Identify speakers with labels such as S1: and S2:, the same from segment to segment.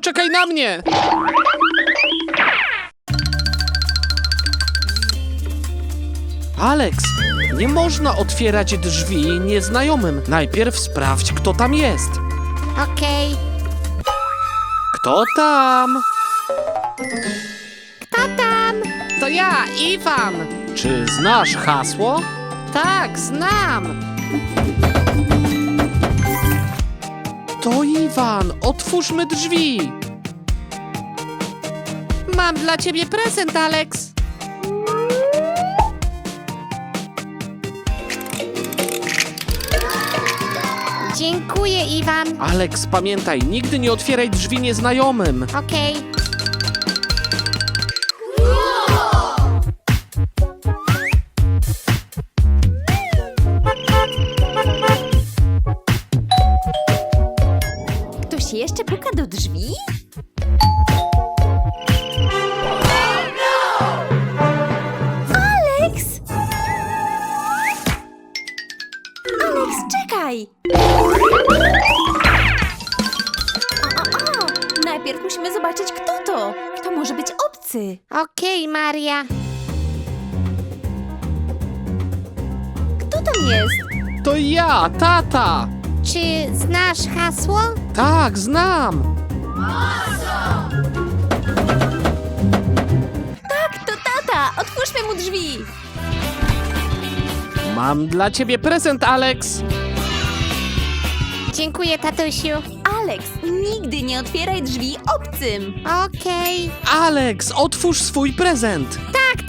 S1: poczekaj na mnie! Alex, nie można otwierać drzwi nieznajomym. Najpierw sprawdź, kto tam jest.
S2: Okej.
S1: Kto tam?
S2: Kto tam?
S1: To ja, Iwan. Czy znasz hasło? Tak, znam. To Iwan, otwórzmy drzwi. Mam dla ciebie prezent, Alex.
S2: Dziękuję, Iwan.
S1: Alex, pamiętaj, nigdy nie otwieraj drzwi nieznajomym.
S2: Okej.
S3: Może być obcy.
S2: Okej, Maria.
S3: Kto tam jest?
S1: To ja, tata.
S2: Czy znasz hasło?
S1: Tak, znam.
S3: Tak, to tata! Otwórzmy mu drzwi!
S1: Mam dla ciebie prezent, Alex.
S2: Dziękuję, tatusiu.
S3: Alex, nigdy nie otwieraj drzwi obcym!
S2: Okej.
S1: Alex, otwórz swój prezent.
S2: Tak.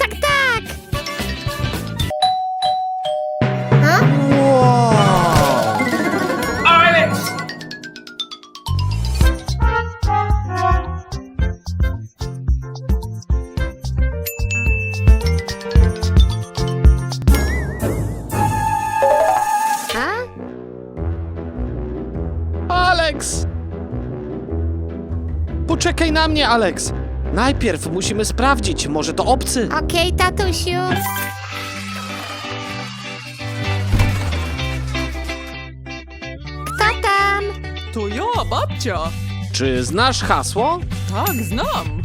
S1: Na mnie, Alex. Najpierw musimy sprawdzić, może to obcy.
S2: Okej, tatusiu. Kto tam?
S4: To ja, babcia.
S1: Czy znasz hasło?
S4: Tak, znam.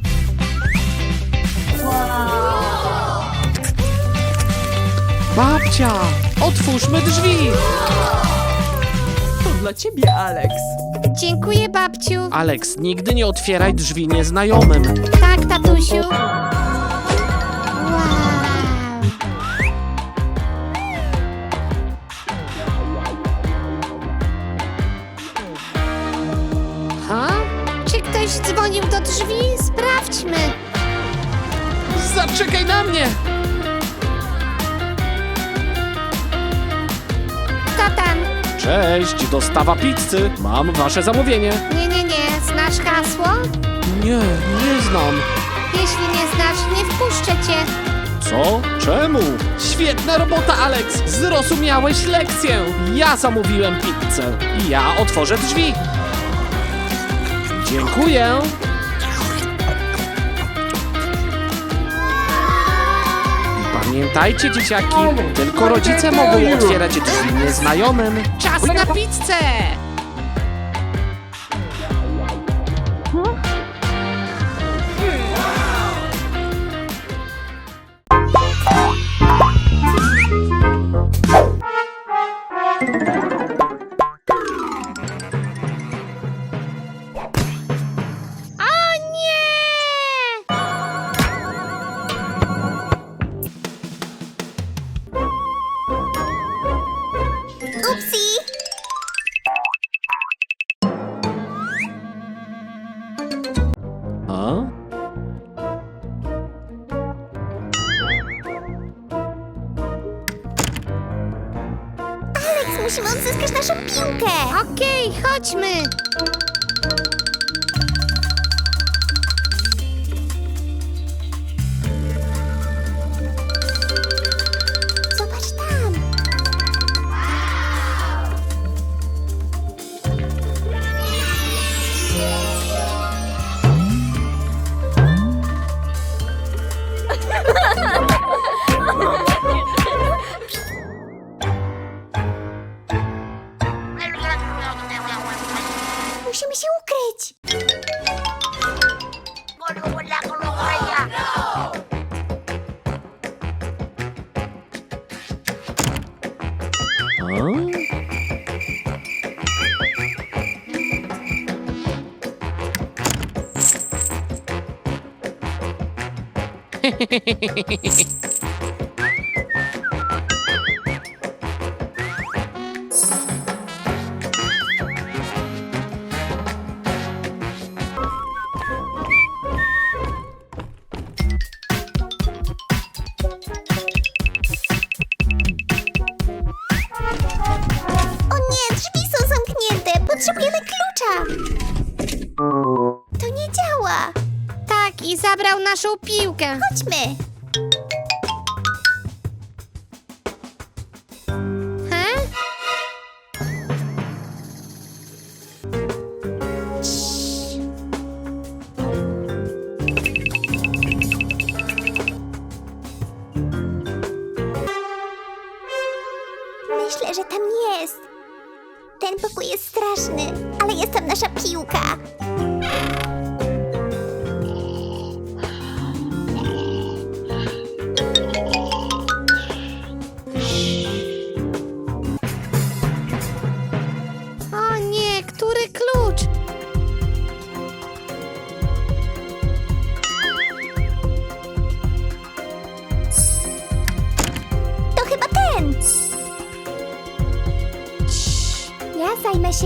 S1: Babcia, otwórzmy drzwi.
S4: To dla ciebie, Alex.
S2: Dziękuję, babciu.
S1: Alex, nigdy nie otwieraj drzwi nieznajomym.
S2: Tak, tatusiu. Wow.
S1: Ha?
S2: Czy ktoś dzwonił do drzwi? Sprawdźmy.
S1: Zaczekaj na mnie! Cześć, dostawa pizzy. Mam wasze zamówienie.
S2: Nie, nie, nie. Znasz hasło?
S1: Nie, nie znam.
S2: Jeśli nie znasz, nie wpuszczę cię.
S1: Co? Czemu? Świetna robota, Alex! Zrozumiałeś lekcję! Ja zamówiłem pizzę ja otworzę drzwi. Dziękuję. Pamiętajcie, dzieciaki, tylko rodzice mogą otwierać drzwi nieznajomym. Czas na pizzę!
S3: Musimy odzyskać naszą piłkę!
S2: Okej, chodźmy.
S5: O. Potrzebujemy klucza. I zabrał naszą piłkę. Chodźmy. He? Myślę, że tam jest. Ten pokój jest straszny, ale jest tam nasza piłka.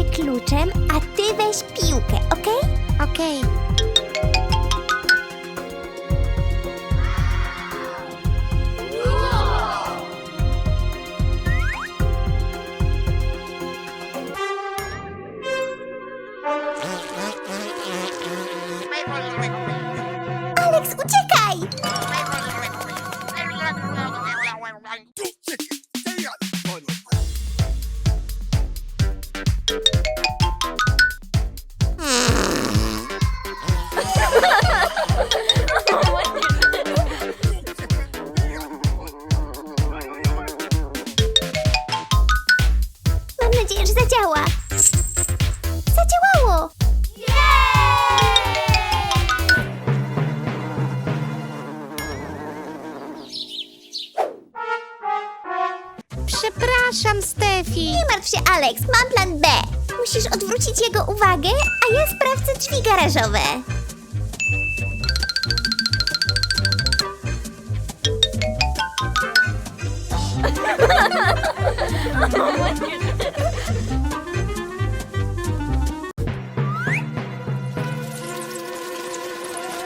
S5: Się kluczem, a ty weź piłkę, okej? Okej. Mam plan B. Musisz odwrócić jego uwagę, a ja sprawdzę drzwi garażowe.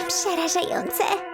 S5: Przerażające.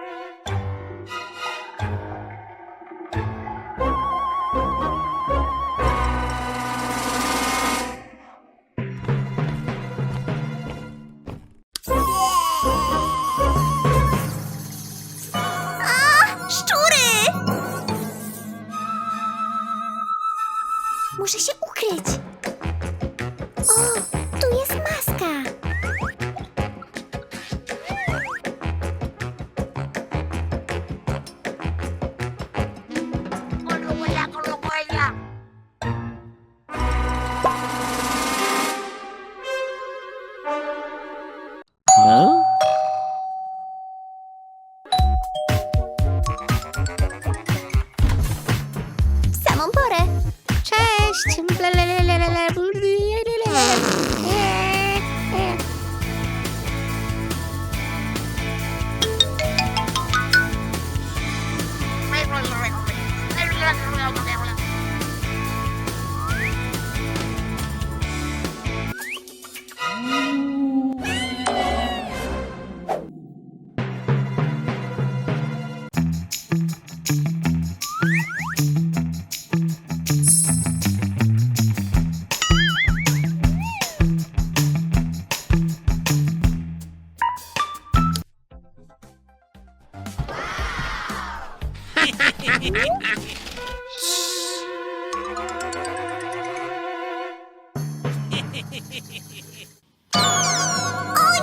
S5: O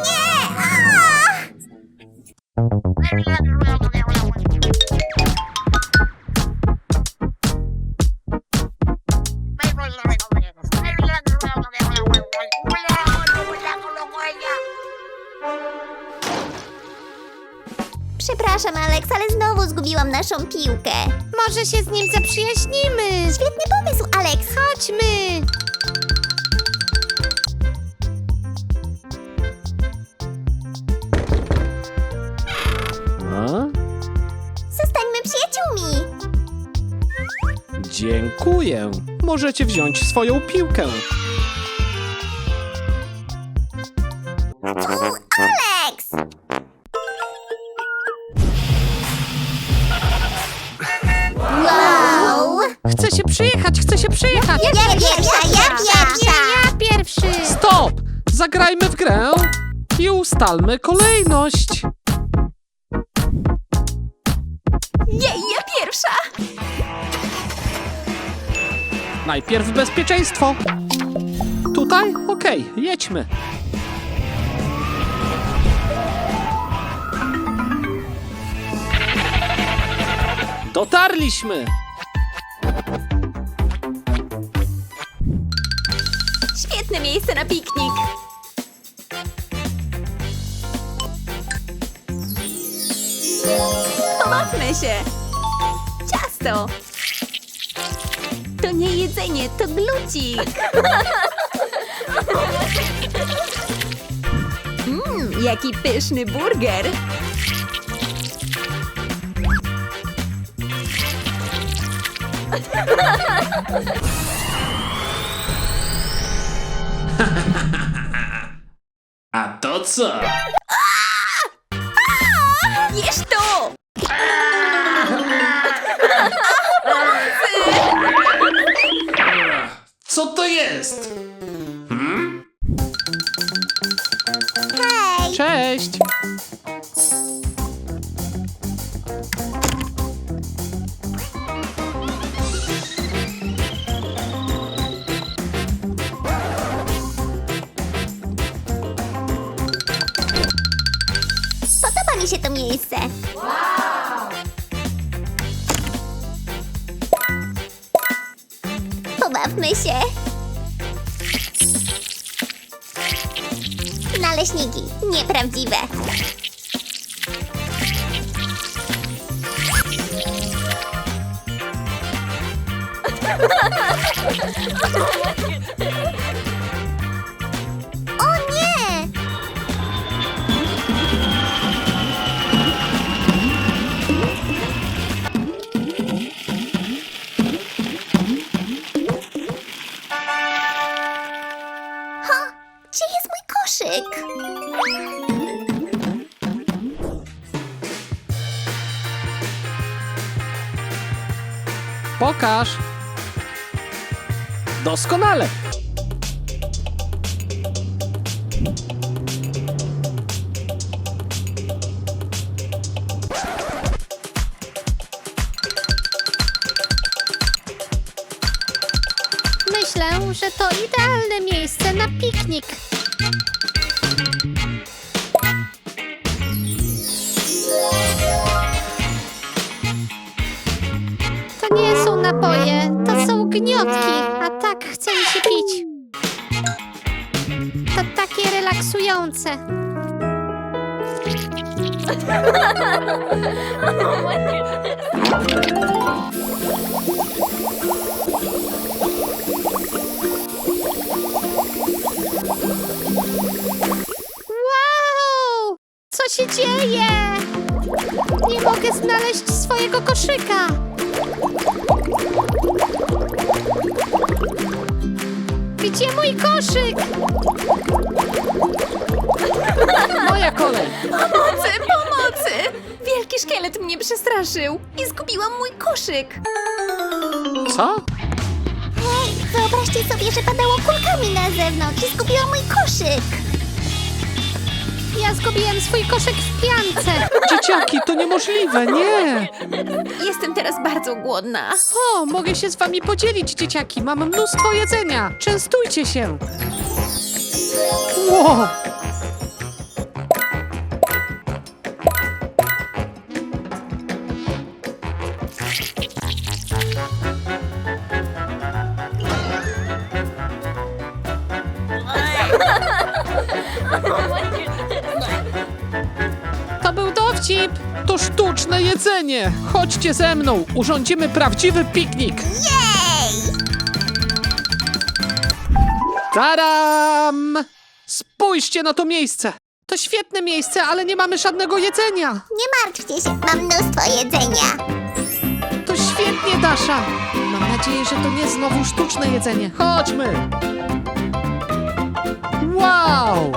S5: nie! Przepraszam, Alex, ale znowu zgubiłam naszą piłkę. Może się z nim zaprzyjaźnimy. Świetny
S1: Dziękuję. Możecie wziąć swoją piłkę.
S2: Alex! Wow!
S1: Chcę się przyjechać, chcę się przyjechać.
S2: Ja pierwsza, ja pierwsza!
S3: Ja pierwszy!
S1: Stop! Zagrajmy w grę i ustalmy kolejność.
S3: Jej, ja pierwsza!
S1: Najpierw bezpieczeństwo. Tutaj? Okej, jedźmy. Dotarliśmy!
S3: Świetne miejsce na piknik! Pomocmy się! Ciasto! Nie jedzenie, to glucik! Mmm, jaki pyszny burger!
S1: A to co?
S3: Jesz
S2: się to miejsce. Pobawmy się. Naleśniki, nieprawdziwe.
S1: Pokaż! Doskonale!
S2: Myślę, że to idealne miejsce na piknik. To nie są napoje, to są gniotki, a tak chce mi się pić. To takie relaksujące. Wow! Co się dzieje? Nie mogę znaleźć swojego koszyka. Gdzie mój koszyk?
S1: Moja kolej!
S3: Pomocy, pomocy! Wielki szkielet mnie przestraszył i zgubiłam mój koszyk!
S1: Co?
S2: Hej, wyobraźcie sobie, że padało kulkami na zewnątrz i zgubiłam mój koszyk.
S3: Ja zgubiłem swój koszyk w piance!
S1: Dzieciaki, to niemożliwe, nie!
S3: Jestem teraz bardzo głodna.
S1: O, mogę się z wami podzielić, dzieciaki. Mam mnóstwo jedzenia. Częstujcie się. Wow. sztuczne jedzenie! Chodźcie ze mną, urządzimy prawdziwy piknik!
S2: Jej!
S1: Taram! Spójrzcie na to miejsce! To świetne miejsce, ale nie mamy żadnego jedzenia!
S2: Nie martwcie się, mam mnóstwo jedzenia.
S1: To świetnie, Dasza! Mam nadzieję, że to nie znowu sztuczne jedzenie. Chodźmy! Wow!